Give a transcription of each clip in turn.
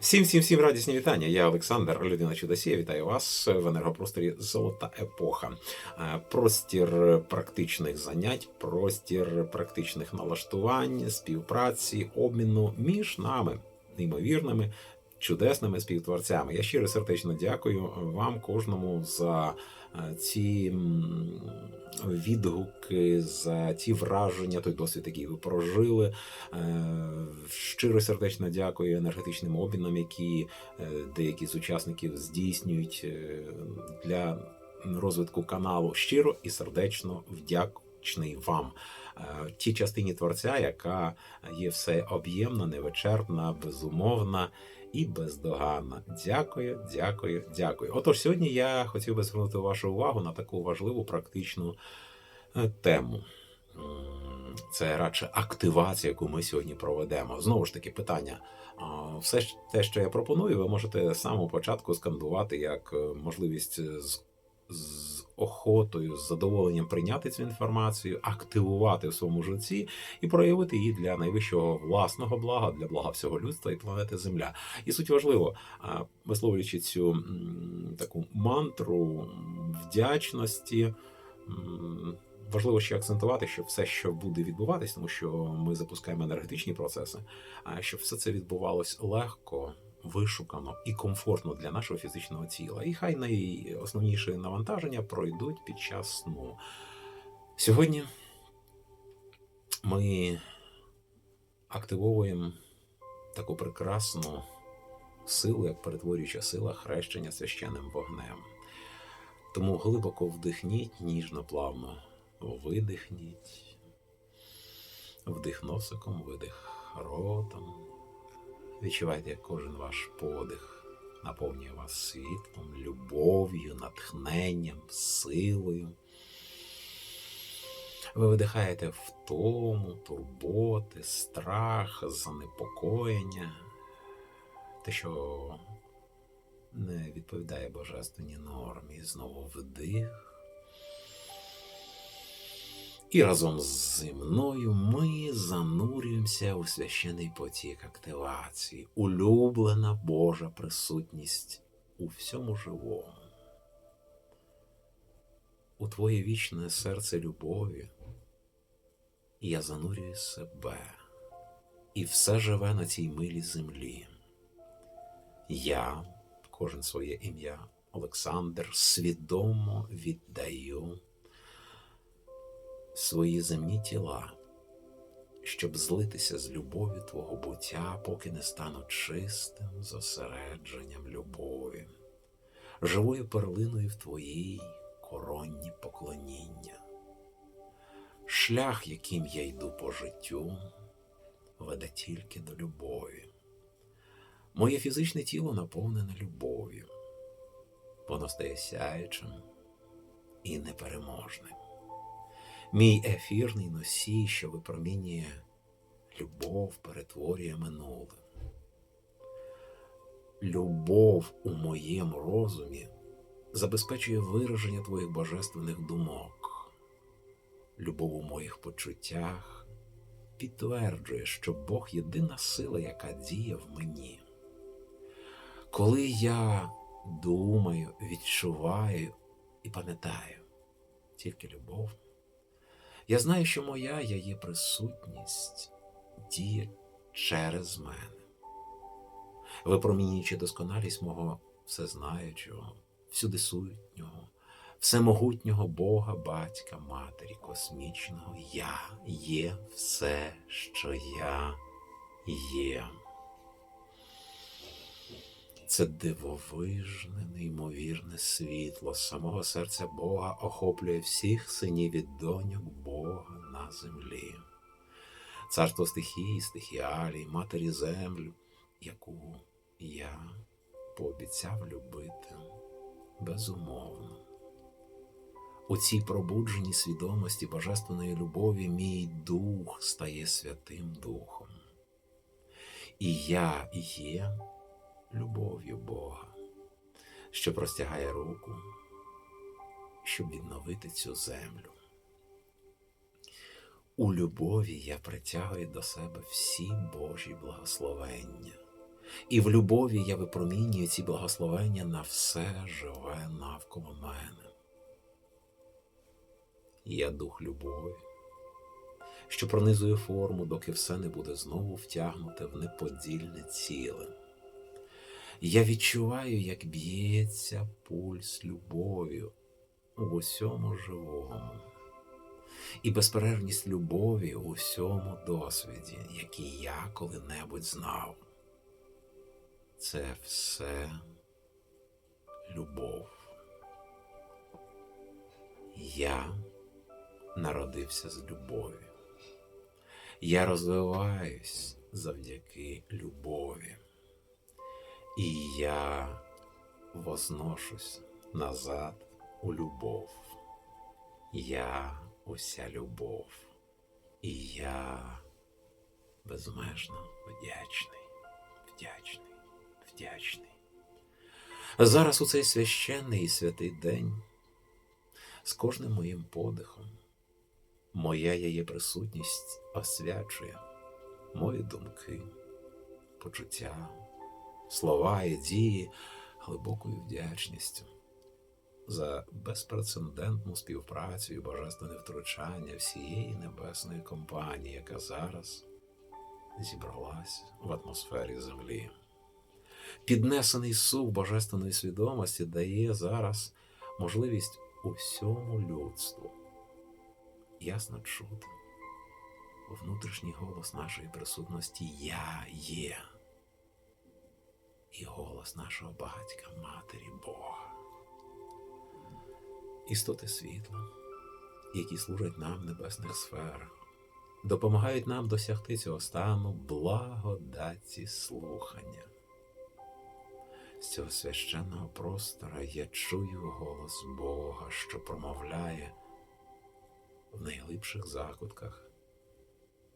Всім всім всім радісні вітання. Я Олександр, людина Чудосія. Вітаю вас в енергопросторі Золота епоха. Е, Простір практичних занять, простір практичних налаштувань, співпраці, обміну між нами, неймовірними, чудесними співтворцями. Я щиро сердечно дякую вам, кожному, за ці відгуки, за ті враження, той досвід, який ви прожили. Е, Щиро сердечно дякую енергетичним обмінам, які е, деякі з учасників здійснюють е, для розвитку каналу. Щиро і сердечно вдячний вам. Е, Тій частині творця, яка є всеоб'ємна, невичерпна, безумовна і бездоганна. Дякую, дякую, дякую. Отож, сьогодні я хотів би звернути вашу увагу на таку важливу практичну е, тему. Це радше активація, яку ми сьогодні проведемо. Знову ж таки, питання. Все те, що я пропоную, ви можете з самого початку скандувати як е, можливість з, охотою, з задоволенням прийняти цю інформацію, активувати в своєму житті і проявити її для найвищого власного блага, для блага всього людства і планети Земля. І суть важливо, висловлюючи цю таку мантру вдячності. Важливо ще акцентувати, що все, що буде відбуватись, тому що ми запускаємо енергетичні процеси, а щоб все це відбувалось легко, вишукано і комфортно для нашого фізичного тіла. І хай найосновніші навантаження пройдуть під час сну. Сьогодні ми активовуємо таку прекрасну силу, як перетворююча сила хрещення священним вогнем. Тому глибоко вдихніть, ніжно, плавно видихніть. Вдих носиком, видих ротом. Відчувайте, як кожен ваш подих наповнює вас світлом, любов'ю, натхненням, силою. Ви видихаєте втому, турботи, страх, занепокоєння, те, що не відповідає божественній нормі. Знову вдих. І разом зі мною ми занурюємося у священий потік активації, улюблена Божа присутність у всьому живому. У твоє вічне серце любові я занурюю себе, і все живе на цій милій землі. Я, кожен своє ім'я, Олександр, свідомо віддаю свої земні тіла, щоб злитися з любов'ю Твого буття, поки не стану чистим зосередженням любові, живою перлиною в Твоїй коронні поклоніння. Шлях, яким я йду по життю, веде тільки до любові. Моє фізичне тіло наповнене любов'ю, воно стає сяючим і непереможним мій ефірний носій, що випромінює любов, перетворює минуле. Любов у моєму розумі забезпечує вираження твоїх божественних думок. Любов у моїх почуттях підтверджує, що Бог єдина сила, яка діє в мені. Коли я думаю, відчуваю і пам'ятаю тільки любов. Я знаю, що моя я є присутність діє через мене, випромінюючи досконалість мого всезнаючого, всюдисутнього, всемогутнього Бога, Батька, Матері, космічного Я є все, що я є. Це дивовижне, неймовірне світло самого серця Бога охоплює всіх синів і доньок Бога на землі. Царство стихії, стихіалій, матері землю, яку я пообіцяв любити безумовно. У цій пробудженій свідомості божественної любові мій дух стає Святим Духом. І я є любов'ю Бога, що простягає руку, щоб відновити цю землю. У любові я притягую до себе всі Божі благословення, І в любові я випромінюю ці благословення на все живе навколо мене. Я дух любові, що пронизує форму, доки все не буде знову втягнуте в неподільне ціле. Я відчуваю, як б'ється пульс любов'ю у усьому живому, і безперервність любові у всьому досвіді, який я коли-небудь знав. Це все любов. Я народився з любові. Я розвиваюсь завдяки любові. І я возношусь назад у любов. Я уся любов. І я безмежно вдячний, вдячний, вдячний. Зараз у цей священний і святий день з кожним моїм подихом моя її присутність освячує мої думки, почуття, слова і дії глибокою вдячністю за безпрецедентну співпрацю і божественне втручання всієї небесної компанії, яка зараз зібралась в атмосфері землі. Піднесений сув божественної свідомості дає зараз можливість усьому людству ясно чути внутрішній голос нашої присутності Я є, і голос нашого батька, Матері Бога, істоти світла, які служать нам в небесних сферах, допомагають нам досягти цього стану благодаті слухання. З цього священного простора я чую голос Бога, що промовляє в найглибших закутках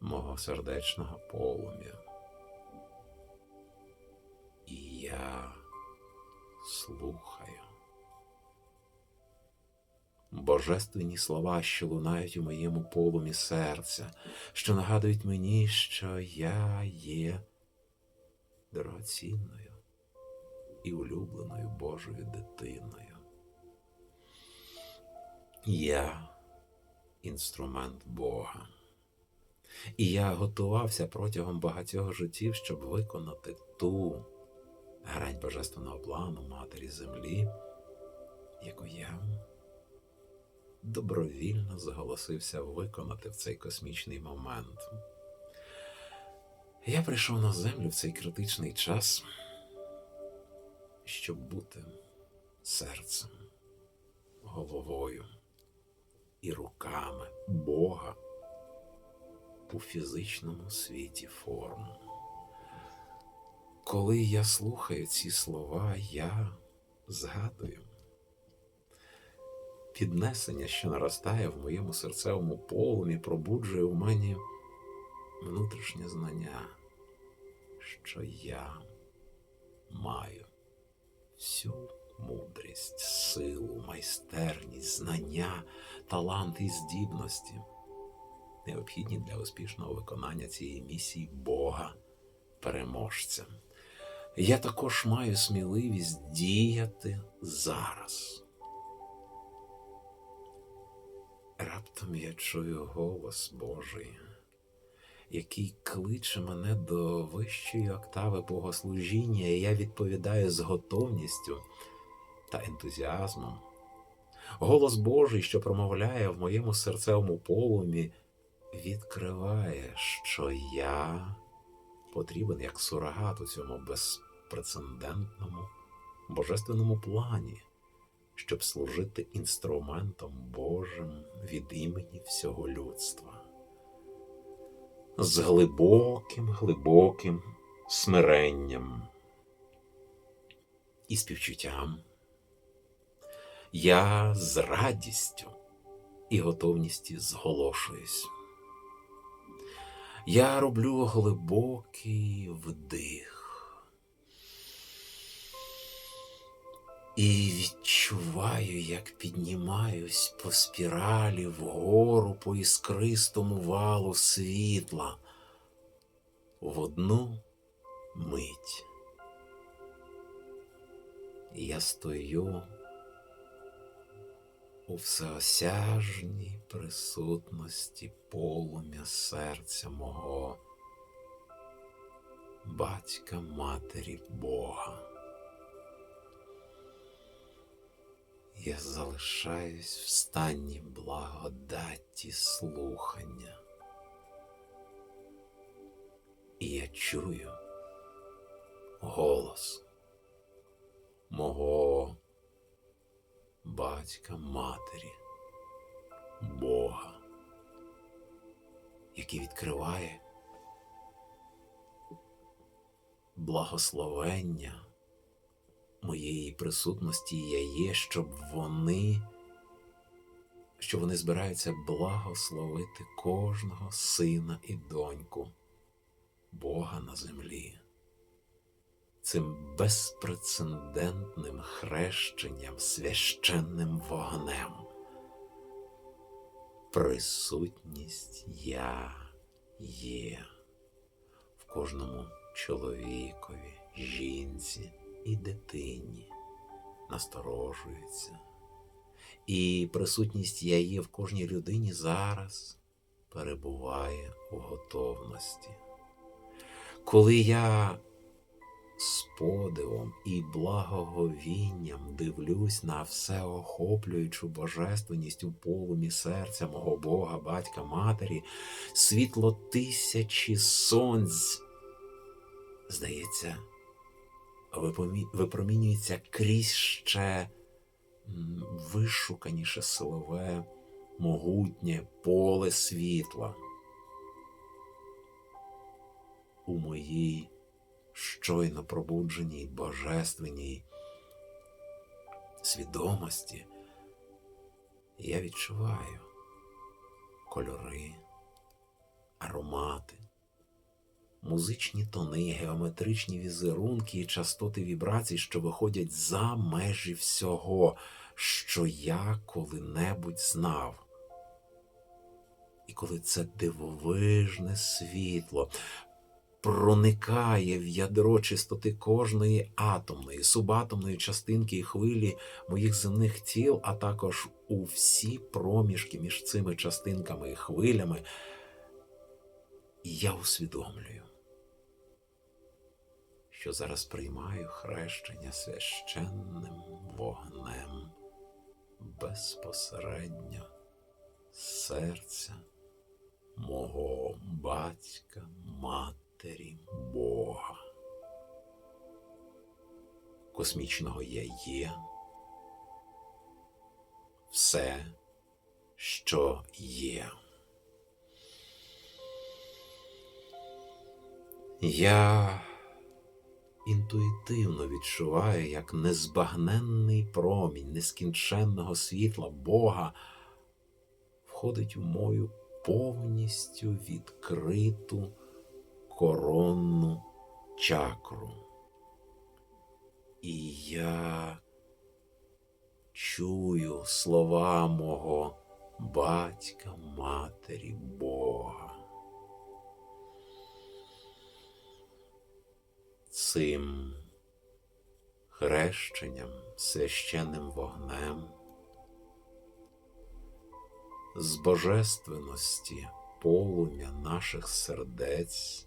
мого сердечного полум'я. Я слухаю. Божественні слова, що лунають у моєму полумі серця, що нагадують мені, що я є дорогоцінною і улюбленою Божою дитиною. Я інструмент Бога. І я готувався протягом багатьох життів, щоб виконати ту грань божественного плану Матері Землі, яку я добровільно зголосився виконати в цей космічний момент. Я прийшов на землю в цей критичний час, щоб бути серцем, головою і руками Бога у фізичному світі форм. Коли я слухаю ці слова, я згадую піднесення, що наростає в моєму серцевому полумі, пробуджує в мені внутрішнє знання, що я маю всю мудрість, силу, майстерність, знання, талант і здібності, необхідні для успішного виконання цієї місії Бога, переможця. Я також маю сміливість діяти зараз. Раптом я чую голос Божий, який кличе мене до вищої октави богослужіння, і я відповідаю з готовністю та ентузіазмом. Голос Божий, що промовляє в моєму серцевому полумі, відкриває, що я потрібен як сурогат у цьому безпрецедентному божественному плані, щоб служити інструментом Божим від імені всього людства. З глибоким, глибоким смиренням і співчуттям. Я з радістю і готовністю зголошуюсь. Я роблю глибокий вдих і відчуваю, як піднімаюсь по спіралі вгору по іскристому валу світла в одну мить. Я стою у всеосяжній присутності полум'я серця мого батька матері Бога. Я залишаюсь в стані благодаті слухання. І я чую голос мого батька матері, Бога, який відкриває благословення моєї присутності я є, щоб вони, що вони збираються благословити кожного сина і доньку Бога на землі. Цим безпрецедентним хрещенням, священним вогнем. Присутність я є в кожному чоловікові, жінці і дитині насторожується. І присутність я є в кожній людині зараз перебуває у готовності. Коли я з подивом і благоговінням дивлюсь на всеохоплюючу божественність у полумі серця мого Бога, батька матері, світло тисячі сонць, здається, випромінюється крізь ще вишуканіше силове, могутнє поле світла. У моїй щойно пробудженій божественній свідомості я відчуваю кольори, аромати, музичні тони, геометричні візерунки і частоти вібрацій, що виходять за межі всього, що я коли-небудь знав. І коли це дивовижне світло проникає в ядро чистоти кожної атомної, субатомної частинки і хвилі моїх земних тіл, а також у всі проміжки між цими частинками і хвилями, я усвідомлюю, що зараз приймаю хрещення священним вогнем безпосередньо серця мого батька, матері Бога. Космічного я є. Все, що є. Я інтуїтивно відчуваю, як незбагненний промінь нескінченного світла Бога входить у мою повністю відкриту коронну чакру. І я чую слова мого батька, матері Бога. Цим хрещенням, священним вогнем з божественності полум'я наших сердець.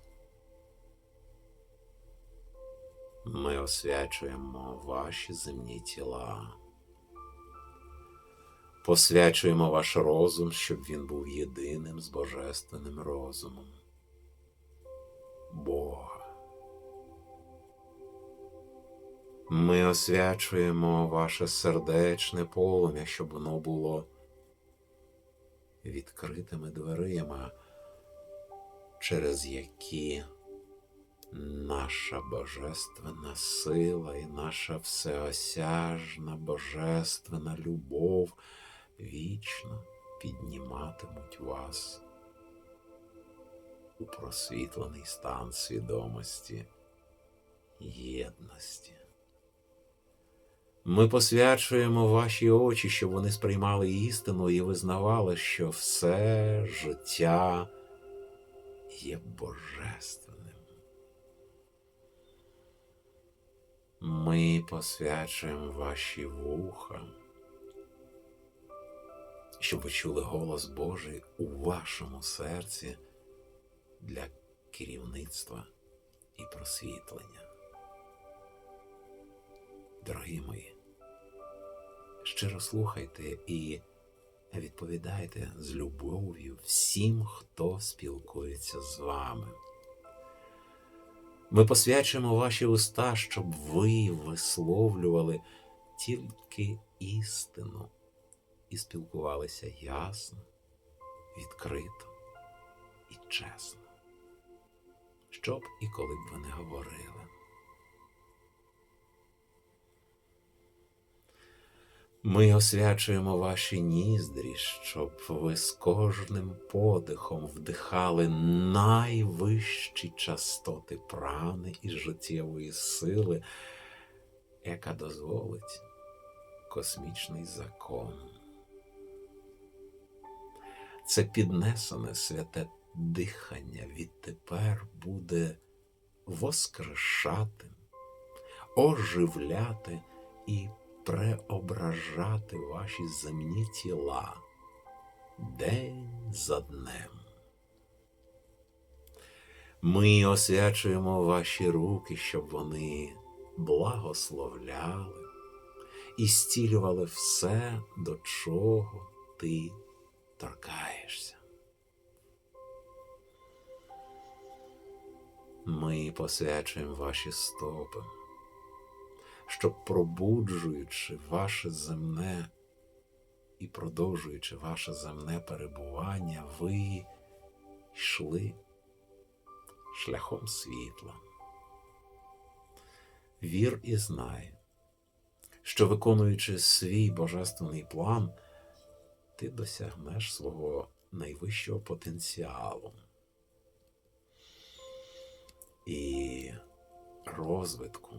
Ми освячуємо ваші земні тіла, посвячуємо ваш розум, щоб він був єдиним з божественним розумом Бога. Ми освячуємо ваше сердечне полум'я, щоб воно було відкритими дверима, через які наша божественна сила і наша всеосяжна божественна любов вічно підніматимуть вас у просвітлений стан свідомості єдності. Ми посвячуємо ваші очі, щоб вони сприймали істину і визнавали, що все життя є божественним. Ми посвячуємо ваші вуха, щоб ви чули голос Божий у вашому серці для керівництва і просвітлення. Дорогі мої, щиро слухайте і відповідайте з любов'ю всім, хто спілкується з вами. Ми посвячуємо ваші уста, щоб ви висловлювали тільки істину і спілкувалися ясно, відкрито і чесно, щоб і коли б ви не говорили. Ми освячуємо ваші ніздрі, щоб ви з кожним подихом вдихали найвищі частоти прани і життєвої сили, яка дозволить космічний закон. Це піднесене святе дихання відтепер буде воскрешати, оживляти і преображати ваші земні тіла день за днем. Ми освячуємо ваші руки, щоб вони благословляли і стілювали все, до чого ти торкаєшся. Ми посвячуємо ваші стопи щоб пробуджуючи ваше земне і продовжуючи ваше земне перебування, ви йшли шляхом світла. Вір і знай, що виконуючи свій божественний план, ти досягнеш свого найвищого потенціалу і розвитку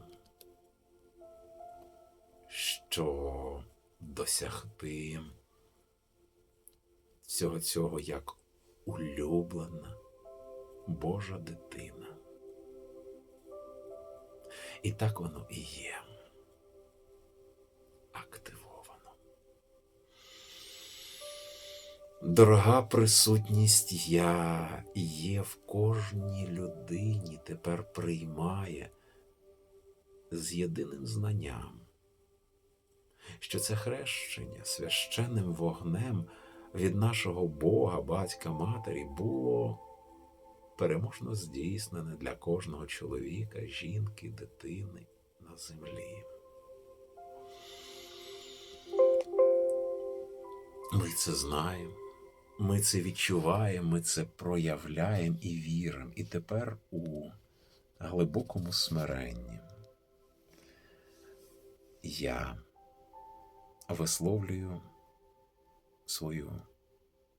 що досягти всього цього як улюблена Божа дитина. І так воно і є активовано. Дорога присутність я є в кожній людині тепер приймає з єдиним знанням що це хрещення священним вогнем від нашого Бога, батька Матері, було переможно здійснене для кожного чоловіка, жінки, дитини на землі. Ми це знаємо, ми це відчуваємо, ми це проявляємо і віримо. І тепер у глибокому смиренні. Я висловлюю свою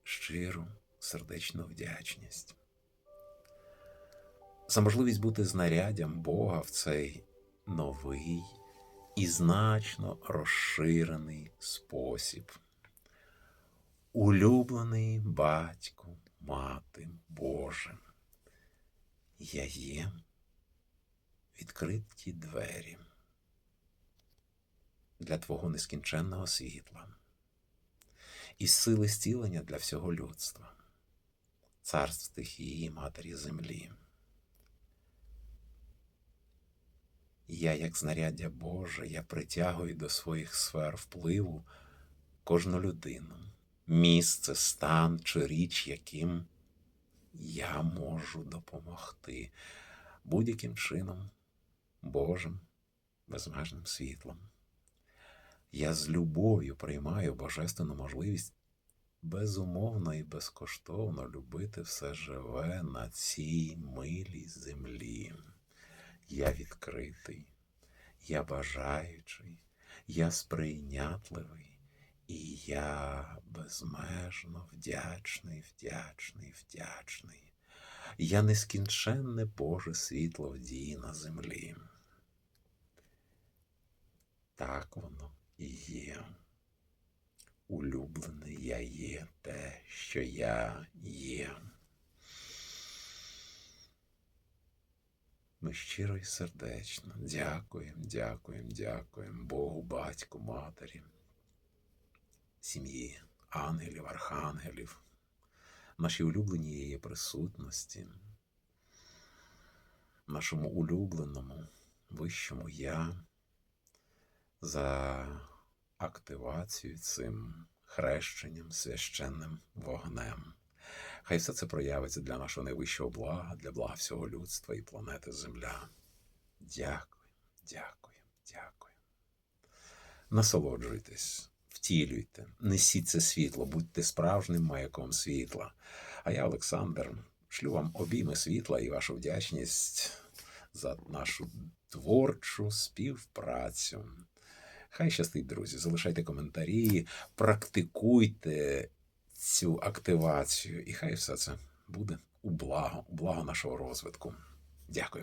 щиру сердечну вдячність. За можливість бути знаряддям Бога в цей новий і значно розширений спосіб. Улюблений батько, мати Боже, я є. Відкриті двері для Твого нескінченного світла і сили зцілення для всього людства, царств стихії Матері Землі. Я, як знаряддя Боже, я притягую до своїх сфер впливу кожну людину, місце, стан чи річ, яким я можу допомогти будь-яким чином Божим безмежним світлом. Я з любов'ю приймаю божественну можливість безумовно і безкоштовно любити все живе на цій милій землі. Я відкритий, я бажаючий, я сприйнятливий, і я безмежно вдячний, вдячний, вдячний. Я нескінченне Боже світло в дії на землі. Так воно є. Улюблений я є те, що я є. Ми щиро і сердечно дякуємо, дякуємо, дякуємо Богу, батьку, матері, сім'ї, ангелів, архангелів, нашій улюбленій її присутності, нашому улюбленому вищому я за активацію цим хрещенням, священним вогнем. Хай все це проявиться для нашого найвищого блага, для блага всього людства і планети Земля. Дякую, дякую, дякую. Насолоджуйтесь, втілюйте, несіть це світло, будьте справжнім маяком світла. А я, Олександр, шлю вам обійми світла і вашу вдячність за нашу творчу співпрацю. Хай щастить, друзі. Залишайте коментарі, практикуйте цю активацію, і хай все це буде у благо, у благо нашого розвитку. Дякую.